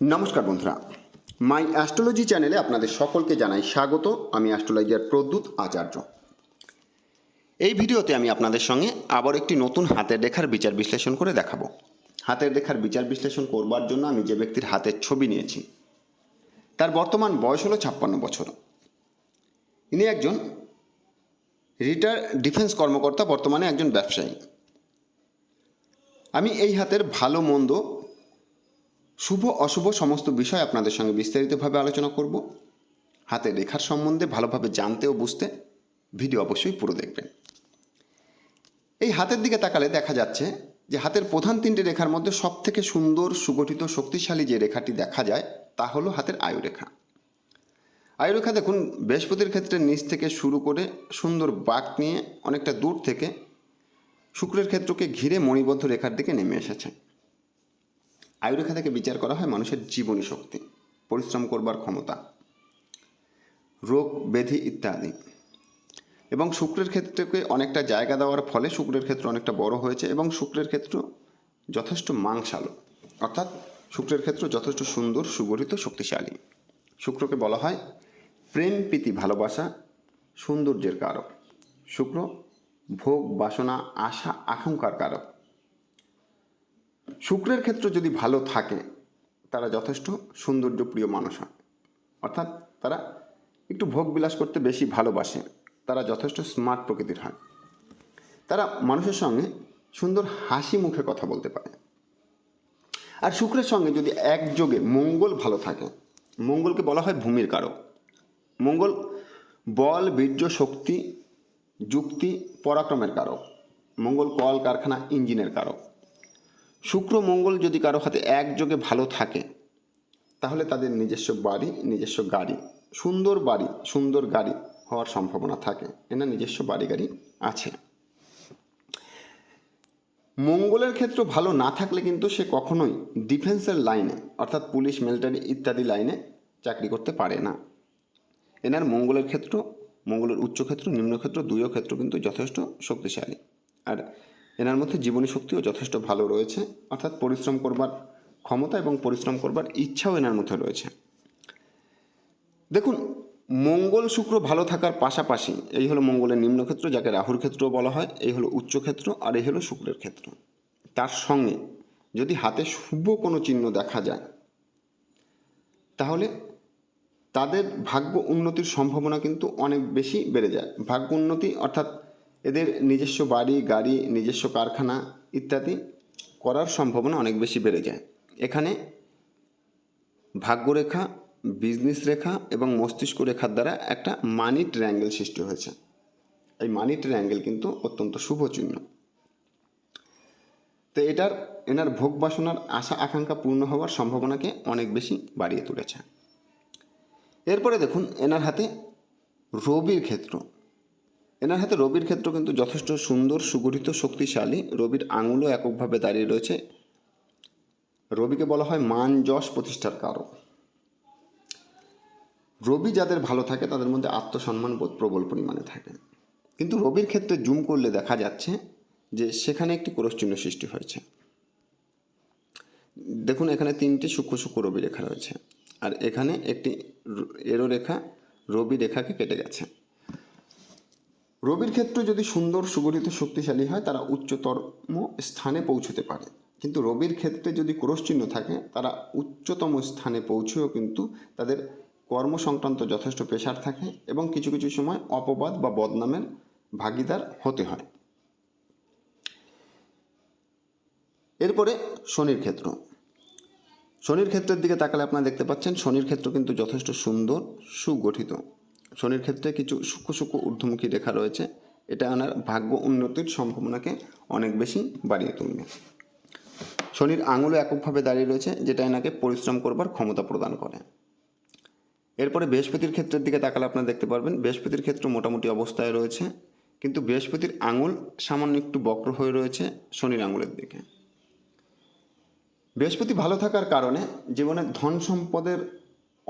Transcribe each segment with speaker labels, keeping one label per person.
Speaker 1: নমস্কার বন্ধুরা। মাই অ্যাস্ট্রোলজি চ্যানেলে আপনাদের সকলকে জানাই স্বাগত। আমি অ্যাস্ট্রোলজার প্রদ্যুৎ আচার্য। এই ভিডিওতে আমি আপনাদের সঙ্গে আবার একটি নতুন হাতের রেখার বিচার বিশ্লেষণ করে দেখাবো। হাতের রেখার বিচার বিশ্লেষণ করবার জন্য আমি যে ব্যক্তির হাতের ছবি নিয়েছি, তার বর্তমান বয়স হলো ছাপ্পান্ন বছর। ইনি একজন রিটায়ার ডিফেন্স কর্মকর্তা, বর্তমানে একজন ব্যবসায়ী। আমি এই হাতের ভালো, মন্দ শুভ, অশুভ সমস্ত বিষয় আপনাদের সঙ্গে বিস্তারিতভাবে আলোচনা করব। হাতের রেখার সম্বন্ধে ভালোভাবে জানতে ও বুঝতে ভিডিও অবশ্যই পুরো দেখবেন। এই হাতের দিকে তাকালে দেখা যাচ্ছে যে হাতের প্রধান তিনটি রেখার মধ্যে সব থেকে সুন্দর, সুগঠিত, শক্তিশালী যে রেখাটি দেখা যায়, তা হলো হাতের আয়ুরেখা। আয়ুরেখা দেখুন, বৃহস্পতির ক্ষেত্রে নিচ থেকে শুরু করে সুন্দর বাঁক নিয়ে অনেকটা দূর থেকে শুক্রের ক্ষেত্রকে ঘিরে মণিবদ্ধ রেখার দিকে নেমে এসেছে। আয়ুরেখা থেকে বিচার করা হয় মানুষের জীবনী শক্তি, পরিশ্রম করবার ক্ষমতা, রোগ, ব্যাধি ইত্যাদি। এবং শুক্রের ক্ষেত্রকে অনেকটা জায়গা দেওয়ার ফলে শুক্রের ক্ষেত্র অনেকটা বড় হয়েছে এবং শুক্রের ক্ষেত্র যথেষ্ট মাংসালো। অর্থাৎ শুক্রের ক্ষেত্র যথেষ্ট সুন্দর, সুগঠিত, শক্তিশালী। শুক্রকে বলা হয় প্রেম, প্রীতি, ভালোবাসা, সৌন্দর্যের কারক। শুক্র ভোগ, বাসনা, আশা, আকাঙ্ক্ষার কারক। শুক্রের ক্ষেত্র যদি ভালো থাকে, তারা যথেষ্ট সৌন্দর্যপ্রিয় মানুষ হয়। অর্থাৎ তারা একটু ভোগ বিলাস করতে বেশি ভালোবাসে। তারা যথেষ্ট স্মার্ট প্রকৃতির হয়। তারা মানুষের সঙ্গে সুন্দর হাসি মুখে কথা বলতে পারে। আর শুক্রের সঙ্গে যদি একযোগে মঙ্গল ভালো থাকে, মঙ্গলকে বলা হয় ভূমির কারক। মঙ্গল বল, বীর্য, শক্তি, যুক্তি, পরাক্রমের কারক। মঙ্গল কল, কারখানা, ইঞ্জিনের কারক। শুক্র মঙ্গল যদি কারও হাতে একযোগে ভালো থাকে, তাহলে তাদের নিজস্ব বাড়ি, নিজস্ব গাড়ি, সুন্দর বাড়ি, সুন্দর গাড়ি হওয়ার সম্ভাবনা থাকে। এনার নিজস্ব বাড়ি গাড়ি আছে। মঙ্গলের ক্ষেত্র ভালো না থাকলে কিন্তু সে কখনোই ডিফেন্সের লাইনে, অর্থাৎ পুলিশ, মিলিটারি ইত্যাদি লাইনে চাকরি করতে পারে না। এনার মঙ্গলের ক্ষেত্র, মঙ্গলের উচ্চ ক্ষেত্র নিম্ন ক্ষেত্র দুইও ক্ষেত্র কিন্তু যথেষ্ট শক্তিশালী। আর এনার মধ্যে জীবনী শক্তিও যথেষ্ট ভালো রয়েছে, অর্থাৎ পরিশ্রম করবার ক্ষমতা এবং পরিশ্রম করবার ইচ্ছাও এনার মধ্যে রয়েছে। দেখুন, মঙ্গল শুক্র ভালো থাকার পাশাপাশি, এই হলো মঙ্গলের নিম্নক্ষেত্র, যাকে রাহুর ক্ষেত্র বলা হয়, এই হলো উচ্চ ক্ষেত্র আর এই হলো শুক্রের ক্ষেত্র। তার সঙ্গে যদি হাতে শুভ কোনো চিহ্ন দেখা যায়, তাহলে তাদের ভাগ্য উন্নতির সম্ভাবনা কিন্তু অনেক বেশি বেড়ে যায়। ভাগ্য উন্নতি অর্থাৎ এদের নিজস্ব বাড়ি, গাড়ি, নিজস্ব কারখানা ইত্যাদি করার সম্ভাবনা অনেক বেশি বেড়ে যায়। এখানে ভাগ্যরেখা বিজনেস রেখা এবং মস্তিষ্ক রেখার দ্বারা একটা মানি ট্রায়াঙ্গেল সৃষ্টি হয়েছে। এই মানি ট্রায়াঙ্গেল কিন্তু অত্যন্ত শুভ চিহ্ন তো এটার, এনার ভোগ বাসনার আশা, আকাঙ্ক্ষা পূর্ণ হওয়ার সম্ভাবনাকে অনেক বেশি বাড়িয়ে তুলেছে। এরপরে দেখুন, এনার হাতে রবির ক্ষেত্র। এনার হাতে রবির ক্ষেত্র কিন্তু যথেষ্ট সুন্দর, সুগঠিত, শক্তিশালী। রবির আঙুলও এককভাবে দাঁড়িয়ে রয়েছে। রবিকে বলা হয় মান যশ প্রতিষ্ঠার কারক। রবি যাদের ভালো থাকে, তাদের মধ্যে আত্মসম্মান বোধ প্রবল পরিমাণে থাকে। কিন্তু রবির ক্ষেত্রে জুম করলে দেখা যাচ্ছে যে সেখানে একটি কোরসচিহ্ন সৃষ্টি হয়েছে। দেখুন, এখানে তিনটি সূক্ষ্ম সূক্ষ্ম রবি রেখা রয়েছে। আর এখানে একটি এরো রেখা রবি রেখাকে কেটে গেছে। রবির ক্ষেত্র যদি সুন্দর, সুগঠিত, শক্তিশালী হয়, তারা উচ্চতম স্থানে পৌঁছতে পারে। কিন্তু রবির ক্ষেত্রে যদি ক্রোশচিহ্ন থাকে, তারা উচ্চতম স্থানে পৌঁছেও কিন্তু তাদের কর্ম সংক্রান্ত যথেষ্ট প্রেশার থাকে এবং কিছু কিছু সময় অপবাদ বা বদনামের ভাগিদার হতে হয়। এরপরে শনির ক্ষেত্র। শনির ক্ষেত্রের দিকে তাকালে আপনারা দেখতে পাচ্ছেন, শনির ক্ষেত্র কিন্তু যথেষ্ট সুন্দর, সুগঠিত। শনির ক্ষেত্রে কিছু সূক্ষ্ম সূক্ষ্ম ঊর্ধ্বমুখী রেখা রয়েছে। এটা ওনার ভাগ্য উন্নতির সম্ভাবনাকে অনেক বেশি বাড়িয়ে তুলবে। শনির আঙুলে এককভাবে দাঁড়িয়ে রয়েছে, যেটা এনাকে পরিশ্রম করবার ক্ষমতা প্রদান করে। এরপরে বৃহস্পতির ক্ষেত্রের দিকে তাকালে আপনারা দেখতে পারবেন, বৃহস্পতির ক্ষেত্র মোটামুটি অবস্থায় রয়েছে, কিন্তু বৃহস্পতির আঙুল সামান্য একটু বক্র হয়ে রয়েছে শনির আঙুলের দিকে। বৃহস্পতি ভালো থাকার কারণে জীবনে ধন সম্পদের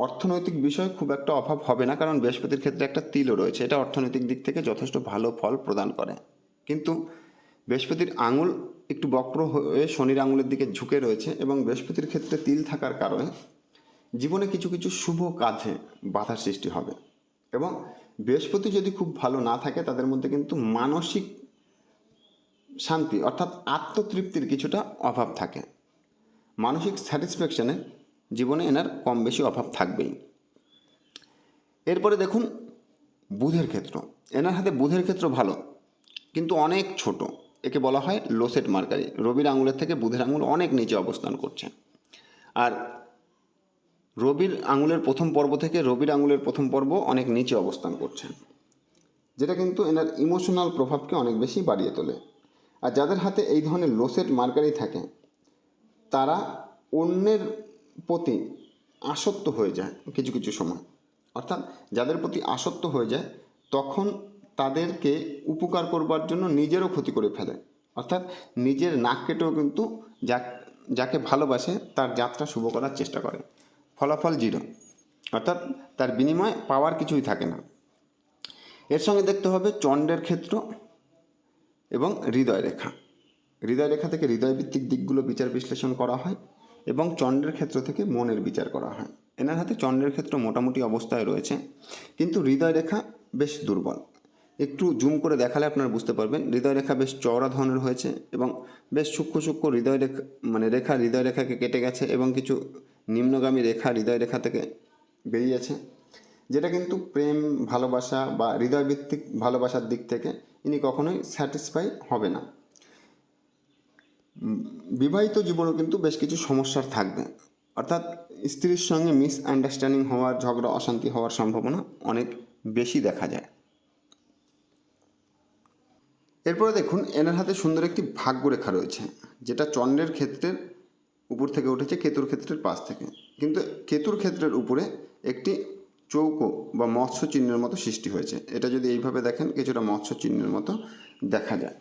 Speaker 1: অর্থনৈতিক বিষয় খুব একটা অভাব হবে না, কারণ বৃহস্পতির ক্ষেত্রে একটা তিলও রয়েছে। এটা অর্থনৈতিক দিক থেকে যথেষ্ট ভালো ফল প্রদান করে। কিন্তু বৃহস্পতির আঙুল একটু বক্র হয়ে শনির আঙুলের দিকে ঝুঁকে রয়েছে এবং বৃহস্পতির ক্ষেত্রে তিল থাকার কারণে জীবনে কিছু কিছু শুভ কাজে বাধার সৃষ্টি হবে এবং বৃহস্পতি যদি খুব ভালো না থাকে, তাদের মধ্যে কিন্তু মানসিক শান্তি অর্থাৎ আত্মতৃপ্তির কিছুটা অভাব থাকে। মানসিক স্যাটিসফ্যাকশনে জীবনে এনার কম বেশি অভাব থাকবেই। এরপরে দেখুন, বুধের ক্ষেত্র। এনার হাতে বুধের ক্ষেত্র ভালো, কিন্তু অনেক ছোট। একে বলা হয় লোসেট মার্কারি। রবির আঙুলের থেকে বুধের আঙুল অনেক নিচে অবস্থান করছে। আর রবির আঙুলের প্রথম পর্ব থেকে রবির আঙুলের প্রথম পর্ব অনেক নিচে অবস্থান করছে। যেটা কিন্তু এনার ইমোশনাল প্রভাবকে অনেক বেশি বাড়িয়ে তোলে। আর যাদের হাতে এই ধরনের লোসেট মার্কারি থাকে, তারা অন্যের প্রতি আসক্ত হয়ে যায় কিছু কিছু সময়। অর্থাৎ যাদের প্রতি আসক্ত হয়ে যায়, তখন তাদেরকে উপকার করবার জন্য নিজেরও ক্ষতি করে ফেলে। অর্থাৎ নিজের নাক কেটেও কিন্তু যা, যাকে ভালোবাসে, তার যাত্রা শুভ করার চেষ্টা করে। ফলাফল জিরো। অর্থাৎ তার বিনিময়ে পাওয়ার কিছুই থাকে না। এর সঙ্গে দেখতে হবে চণ্ডের ক্ষেত্র এবং হৃদয় রেখা। হৃদয় রেখা থেকে হৃদয় ভিত্তিক দিকগুলো বিচার বিশ্লেষণ করা হয়। এবং চন্দ্রের ক্ষেত্র থেকে মনের বিচার করা হয়। এনার হাতে চন্দ্রের ক্ষেত্র মোটামুটি অবস্থায় রয়েছে, কিন্তু হৃদয় রেখা বেশ দুর্বল। একটু জুম করে দেখালে আপনারা বুঝতে পারবেন, হৃদয় রেখা বেশ চওড়া ধরনের হয়েছে এবং বেশ সূক্ষ্ম সূক্ষ্ম হৃদয় রেখা মানে রেখা হৃদয় রেখাকে কেটে গেছে এবং কিছু নিম্নগামী রেখা হৃদয় রেখা থেকে বেরিয়েছে, যেটা কিন্তু প্রেম, ভালোবাসা বা হৃদয়ভিত্তিক ভালোবাসার দিক থেকে ইনি কখনোই স্যাটিসফাই হবে না। বিবাহিত জীবনেও কিন্তু বেশ কিছু সমস্যার থাকবে। অর্থাৎ স্ত্রীর সঙ্গে মিস আন্ডারস্ট্যান্ডিং হওয়ার, ঝগড়া, অশান্তি হওয়ার সম্ভাবনা অনেক বেশি দেখা যায়। এরপরে দেখুন, এনার হাতে সুন্দর একটি ভাগ্যরেখা রয়েছে, যেটা চন্দ্রের ক্ষেত্রের উপর থেকে উঠেছে, কেতুর ক্ষেত্রের পাশ থেকে। কিন্তু কেতুর ক্ষেত্রের উপরে একটি চৌকো বা মৎস্য চিহ্নের মতো সৃষ্টি হয়েছে। এটা যদি এইভাবে দেখেন, কিছুটা মৎস্য চিহ্নের মতো দেখা যায়।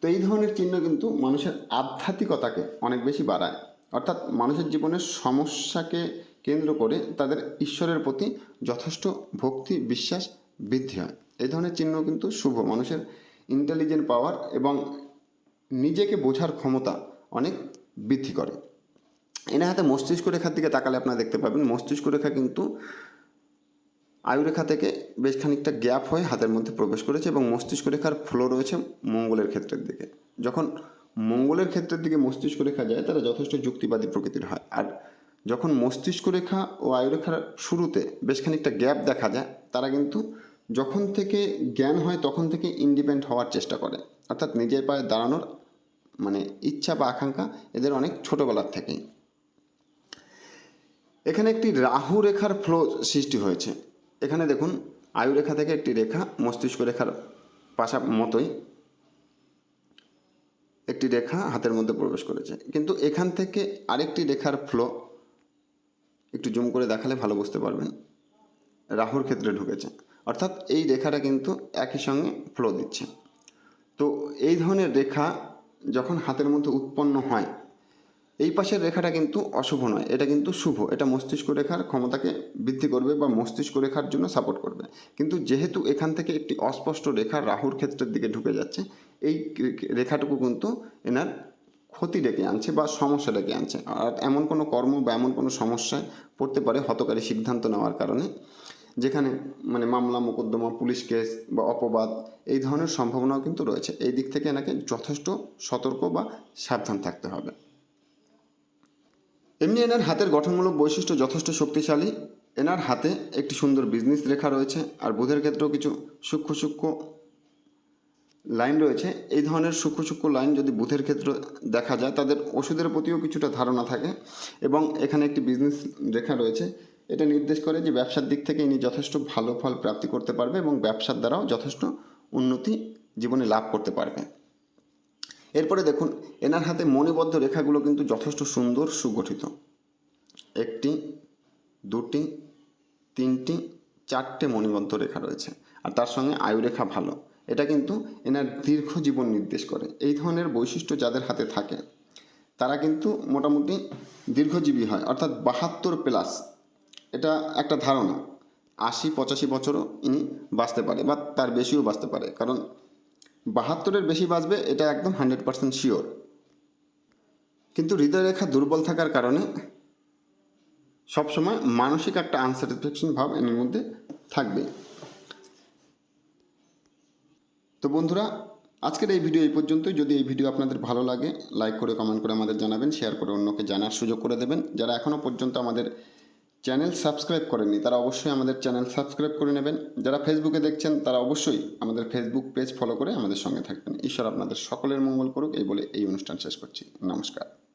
Speaker 1: তো এই ধরনের চিহ্ন কিন্তু মানুষের আধ্যাত্মিকতাকে অনেক বেশি বাড়ায়। অর্থাৎ মানুষের জীবনের সমস্যাকে কেন্দ্র করে তাদের ঈশ্বরের প্রতি যথেষ্ট ভক্তি, বিশ্বাস বৃদ্ধি হয়। এই ধরনের চিহ্ন কিন্তু শুভ, মানুষের ইন্টেলিজেন্ট পাওয়ার এবং নিজেকে বোঝার ক্ষমতা অনেক বৃদ্ধি করে। এনার হাতে মস্তিষ্ক রেখার দিকে তাকালে আপনারা দেখতে পাবেন, মস্তিষ্ক রেখা কিন্তু আয়ুরেখা থেকে বেশ খানিকটা গ্যাপ হয়ে হাতের মধ্যে প্রবেশ করেছে এবং মস্তিষ্ক রেখার ফ্লো রয়েছে মঙ্গলের ক্ষেত্রের দিকে। যখন মঙ্গলের ক্ষেত্রের দিকে মস্তিষ্ক রেখা যায় তারা যথেষ্ট যুক্তিবাদী প্রকৃতির হয়। আর যখন মস্তিষ্ক রেখা ও আয়ুরেখার শুরুতে বেশ খানিকটা গ্যাপ দেখা যায়, তারা কিন্তু যখন থেকে জ্ঞান হয়, তখন থেকে ইন্ডিপেন্ড হওয়ার চেষ্টা করে। অর্থাৎ নিজের পায়ে দাঁড়ানোর মানে ইচ্ছা বা আকাঙ্ক্ষা এদের অনেক ছোটোবেলার থেকেই। এখানে একটি রাহু রেখার ফ্লো সৃষ্টি হয়েছে। এখানে দেখুন আয়ু রেখা থেকে একটি রেখা মস্তিষ্ক রেখার পাশা মতোই একটি রেখা হাতের মধ্যে প্রবেশ করেছে। কিন্তু এখান থেকে আরেকটি রেখার ফ্লো একটু জুম করে দেখালে ভালো বুঝতে পারবেন। রাহুর ক্ষেত্রে ঢুকেছে। অর্থাৎ এই রেখাটা কিন্তু একই সঙ্গে ফ্লো দিচ্ছে। তো এই ধরনের রেখা যখন হাতের মধ্যে উৎপন্ন হয় এই পাশের রেখাটা কিন্তু অশুভ নয়, এটা কিন্তু শুভ। এটা মস্তিষ্ক রেখার ক্ষমতাকে বৃদ্ধি করবে বা মস্তিষ্ক রেখার জন্য সাপোর্ট করবে। কিন্তু যেহেতু এখান থেকে একটি অস্পষ্ট রেখা রাহুর ক্ষেত্রের দিকে ঢুকে যাচ্ছে, এই রেখাটুকু কিন্তু এনার ক্ষতি ডেকে আনছে বা সমস্যা ডেকে আনছে। আর এমন কোনো কর্ম বা এমন কোনো সমস্যায় পড়তে পারে হতকারী সিদ্ধান্ত নেওয়ার কারণে, যেখানে মানে মামলা, মোকদ্দমা, পুলিশ কেস বা অপবাদ, এই ধরনের সম্ভাবনাও কিন্তু রয়েছে। এই দিক থেকে এনাকে যথেষ্ট সতর্ক বা সাবধান থাকতে হবে। এমনি এনার হাতের গঠনমূলক বৈশিষ্ট্য যথেষ্ট শক্তিশালী। এনার হাতে একটি সুন্দর বিজনেস রেখা রয়েছে আর বুধের ক্ষেত্রেও কিছু সূক্ষ্ম সূক্ষ্ম লাইন রয়েছে। এই ধরনের সূক্ষ্ম সূক্ষ্ম লাইন যদি বুধের ক্ষেত্রে দেখা যায়, তাদের ওষুধের প্রতিও কিছুটা ধারণা থাকে এবং এখানে একটি বিজনেস রেখা রয়েছে। এটা নির্দেশ করে যে ব্যবসার দিক থেকে ইনি যথেষ্ট ভালো ফল প্রাপ্তি করতে পারবে এবং ব্যবসার দ্বারাও যথেষ্ট উন্নতি জীবনে লাভ করতে পারবে। এরপরে দেখুন, এনার হাতে মণিবদ্ধ রেখাগুলো কিন্তু যথেষ্ট সুন্দর সুগঠিত। একটি, দুটি, তিনটি, চারটে মণিবদ্ধ রেখা রয়েছে। আর তার সঙ্গে আয়ুরেখা ভালো। এটা কিন্তু এনার দীর্ঘ জীবন নির্দেশ করে। এই ধরনের বৈশিষ্ট্য যাদের হাতে থাকে, তারা কিন্তু মোটামুটি দীর্ঘজীবী হয়, অর্থাৎ বাহাত্তর প্লাস। এটা একটা ধারণা। আশি, পঁচাশি বছরও ইনি বাঁচতে পারে বা তার বেশিও বাঁচতে পারে। কারণ বাহাত্তরের বেশি বাঁচবে এটা একদম হান্ড্রেড পার্সেন্ট শিওর। কিন্তু হৃদয়রেখা দুর্বল থাকার কারণে সবসময় মানসিক একটা আনস্যাটিসফ্যাকশন ভাব এর মধ্যে থাকবে তো বন্ধুরা, আজকের এই ভিডিও এই পর্যন্তই। যদি এই ভিডিও আপনাদের ভালো লাগে লাইক করে কমেন্ট করে আমাদের জানাবেন শেয়ার করে অন্যকে জানার সুযোগ করে দেবেন। যারা এখনও পর্যন্ত আমাদের চ্যানেল সাবস্ক্রাইব করেননি, তারা অবশ্যই আমাদের চ্যানেল সাবস্ক্রাইব করে নেবেন। যারা ফেসবুকে দেখছেন, তারা অবশ্যই আমাদের ফেসবুক পেজ ফলো করে আমাদের সঙ্গে থাকবেন। ঈশ্বর আপনাদের সকলের মঙ্গল করুক, এই বলে এই অনুষ্ঠান শেষ করছি। নমস্কার।